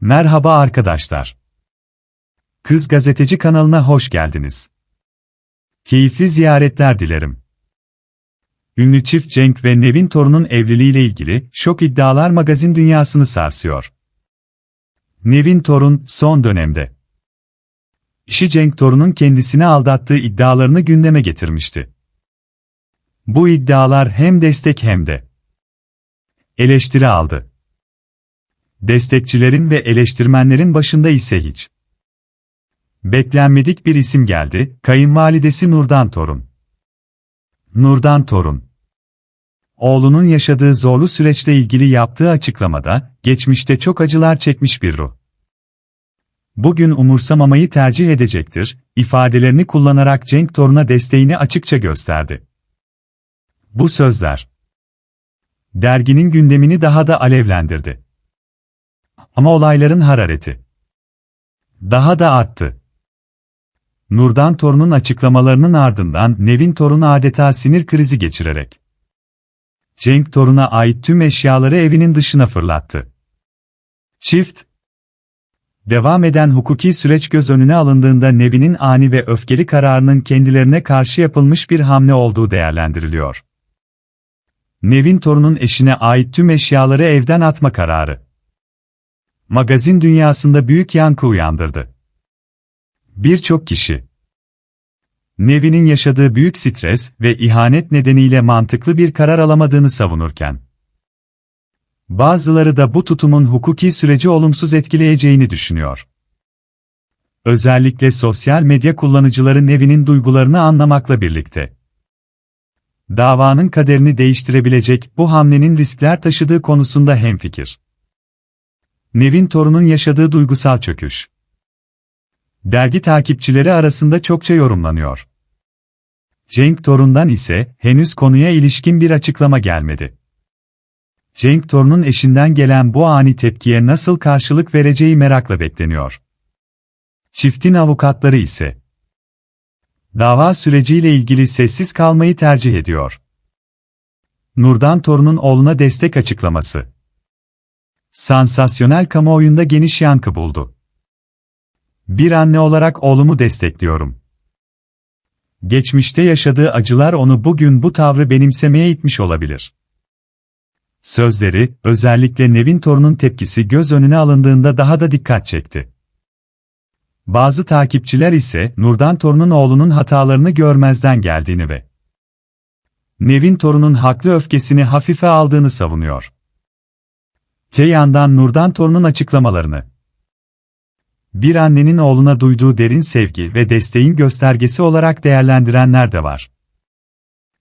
Merhaba arkadaşlar. Kız Gazeteci kanalına hoş geldiniz. Keyifli ziyaretler dilerim. Ünlü çift Cenk ve Nevin Torun'un evliliğiyle ilgili şok iddialar magazin dünyasını sarsıyor. Nevin Torun son dönemde işi Cenk Torun'un kendisini aldattığı iddialarını gündeme getirmişti. Bu iddialar hem destek hem de eleştiri aldı. Destekçilerin ve eleştirmenlerin başında ise hiç. Beklenmedik bir isim geldi, kayınvalidesi Nurdan Torun. Nurdan Torun. Oğlunun yaşadığı zorlu süreçle ilgili yaptığı açıklamada, geçmişte çok acılar çekmiş bir ruh. Bugün umursamamayı tercih edecektir, ifadelerini kullanarak Cenk Torun'a desteğini açıkça gösterdi. Bu sözler, derginin gündemini daha da alevlendirdi. Ama olayların harareti daha da arttı. Nurdan Torun'un açıklamalarının ardından Nevin Torun adeta sinir krizi geçirerek Cenk Torun'a ait tüm eşyaları evinin dışına fırlattı. Çift Devam eden hukuki süreç göz önüne alındığında Nevin'in ani ve öfkeli kararının kendilerine karşı yapılmış bir hamle olduğu değerlendiriliyor. Nevin Torun'un eşine ait tüm eşyaları evden atma kararı magazin dünyasında büyük yankı uyandırdı. Birçok kişi, Nevin'in yaşadığı büyük stres ve ihanet nedeniyle mantıklı bir karar alamadığını savunurken, bazıları da bu tutumun hukuki süreci olumsuz etkileyeceğini düşünüyor. Özellikle sosyal medya kullanıcıları Nevin'in duygularını anlamakla birlikte, davanın kaderini değiştirebilecek bu hamlenin riskler taşıdığı konusunda hemfikir. Nevin Torun'un yaşadığı duygusal çöküş. Dergi takipçileri arasında çokça yorumlanıyor. Cenk Torun'dan ise henüz konuya ilişkin bir açıklama gelmedi. Cenk Torun'un eşinden gelen bu ani tepkiye nasıl karşılık vereceği merakla bekleniyor. Çiftin avukatları ise dava süreciyle ilgili sessiz kalmayı tercih ediyor. Nurdan Torun'un oğluna destek açıklaması Sansasyonel kamuoyunda geniş yankı buldu. Bir anne olarak oğlumu destekliyorum. Geçmişte yaşadığı acılar onu bugün bu tavrı benimsemeye itmiş olabilir. Sözleri, özellikle Nevin Torun'un tepkisi göz önüne alındığında daha da dikkat çekti. Bazı takipçiler ise Nurdan Torun'un oğlunun hatalarını görmezden geldiğini ve Nevin Torun'un haklı öfkesini hafife aldığını savunuyor. Te yandan Nurdan Torun'un açıklamalarını. Bir annenin oğluna duyduğu derin sevgi ve desteğin göstergesi olarak değerlendirenler de var.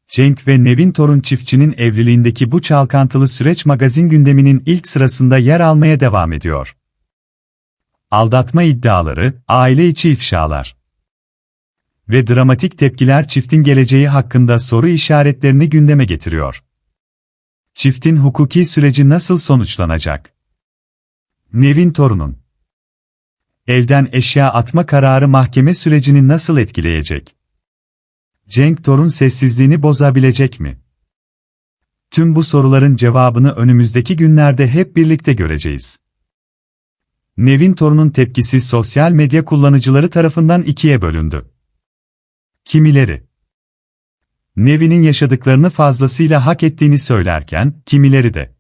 Cenk ve Nevin Torun çiftçinin evliliğindeki bu çalkantılı süreç magazin gündeminin ilk sırasında yer almaya devam ediyor. Aldatma iddiaları, aile içi ifşalar ve dramatik tepkiler çiftin geleceği hakkında soru işaretlerini gündeme getiriyor. Çiftin hukuki süreci nasıl sonuçlanacak? Nevin Torun'un Evden eşya atma kararı mahkeme sürecini nasıl etkileyecek? Cenk Torun sessizliğini bozabilecek mi? Tüm bu soruların cevabını önümüzdeki günlerde hep birlikte göreceğiz. Nevin Torun'un tepkisi sosyal medya kullanıcıları tarafından ikiye bölündü. Kimileri Nevi'nin yaşadıklarını fazlasıyla hak ettiğini söylerken, kimileri de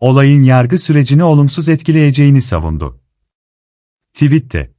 olayın yargı sürecini olumsuz etkileyeceğini savundu. Tweet'te